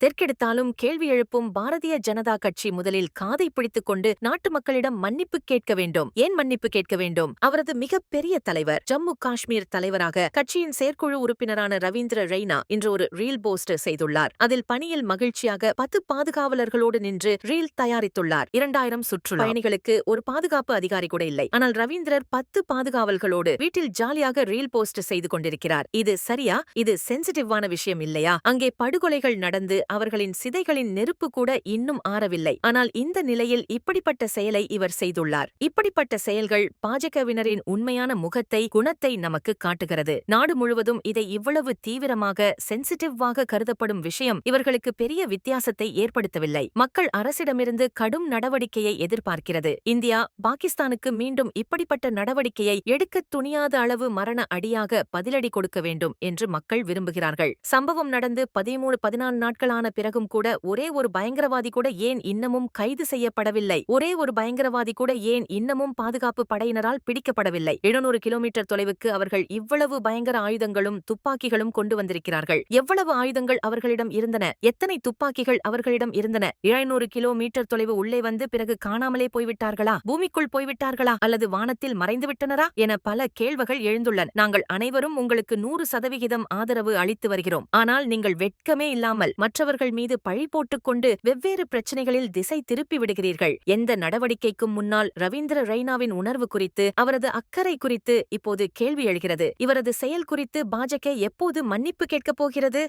தெற்கெடுத்தாலும் கேள்வி எழுப்பும் பாரதிய ஜனதா கட்சி முதலில் காதை பிடித்துக் கொண்டு நாட்டு மக்களிடம் மன்னிப்பு கேட்க வேண்டும். ஏன் மன்னிப்பு கேட்க வேண்டும்? அவரது மிகப்பெரிய தலைவர் ஜம்மு காஷ்மீர் தலைவராக கட்சியின் செயற்குழு உறுப்பினரான ரவீந்திர ரெய்னா இன்று ஒரு ரீல் போஸ்ட் செய்துள்ளார். அதில் பணியில் மகிழ்ச்சியாக பத்து பாதுகாவலர்களோடு நின்று ரீல் தயாரித்துள்ளார். இரண்டாயிரம் சுற்றுலா பயணிகளுக்கு ஒரு பாதுகாப்பு அதிகாரி கூட இல்லை. ஆனால் ரவீந்திரர் பத்து பாதுகாவல்களோடு வீட்டில் ஜாலியாக ரீல் போஸ்ட் செய்து கொண்டிருக்கிறார். இது சரியா? இது சென்சிட்டிவான விஷயம் இல்லையா? அங்கே படுகொலைகள் நடந்து அவர்களின் சிதைகளின் நெருப்பு கூட இன்னும் ஆறவில்லை. ஆனால் இந்த நிலையில் இப்படிப்பட்ட செயலை இவர் செய்துள்ளார். இப்படிப்பட்ட செயல்கள் பாஜகவினரின் உண்மையான முகத்தை குணத்தை நமக்கு காட்டுகிறது. நாடு முழுவதும் இதை இவ்வளவு தீவிரமாக சென்சிட்டிவ்வாக கருதப்படும் விஷயம் இவர்களுக்கு பெரிய வித்தியாசத்தை ஏற்படுத்தவில்லை. மக்கள் அரசிடமிருந்து கடும் நடவடிக்கையை எதிர்பார்க்கிறது. இந்தியா பாகிஸ்தானுக்கு மீண்டும் இப்படிப்பட்ட நடவடிக்கையை எடுக்க துணியாத அளவு மரண அடியாக பதிலடி கொடுக்க வேண்டும் என்று மக்கள் விரும்புகிறார்கள். சம்பவம் நடந்து பதிமூணு பதினான்கு நாட்களான பிறகும் கூட ஒரே ஒரு பயங்கரவாதி கூட ஏன் இன்னமும் கைது செய்யப்படவில்லை? ஒரே ஒரு பயங்கரவாதி கூட ஏன் இன்னமும் பாதுகாப்பு படையினரால் பிடிக்கப்படவில்லை? எழுநூறு கிலோமீட்டர் தொலைவுக்கு அவர்கள் இவ்வளவு பயங்கர ஆயுதங்களும் துப்பாக்கிகளும் கொண்டு வந்திருக்கிறார்கள். எவ்வளவு ஆயுதங்கள் அவர்களிடம் இருந்தன? எத்தனை துப்பாக்கிகள் அவர்களிடம் இருந்தன? எழுநூறு கிலோமீட்டர் தொலைவு உள்ளே வந்து பிறகு காணாமலே போய்விட்டார்களா? பூமிக்குள் போய்விட்டார்களா? அல்லது வானத்தில் மறைந்துவிட்டனரா என பல கேள்விகள் எழுந்துள்ளன. நாங்கள் அனைவரும் உங்களுக்கு நூறு சதவிகிதம் ஆதரவு அளித்து வருகிறோம். ஆனால் நீங்கள் வெட்கமே இல்லாமல் மற்ற மற்றவர்கள் மீது பழி போட்டுக்கொண்டு வெவ்வேறு பிரச்சனைகளில் திசை திருப்பி விடுகிறீர்கள். எந்த நடவடிக்கைக்கும் முன்னால் ரவீந்திர ரெய்னாவின் உணர்வு குறித்து அவரது அக்கறை குறித்து இப்போது கேள்வி எழுகிறது. இவரது செயல் குறித்து பாஜக எப்போது மன்னிப்பு கேட்கப் போகிறது?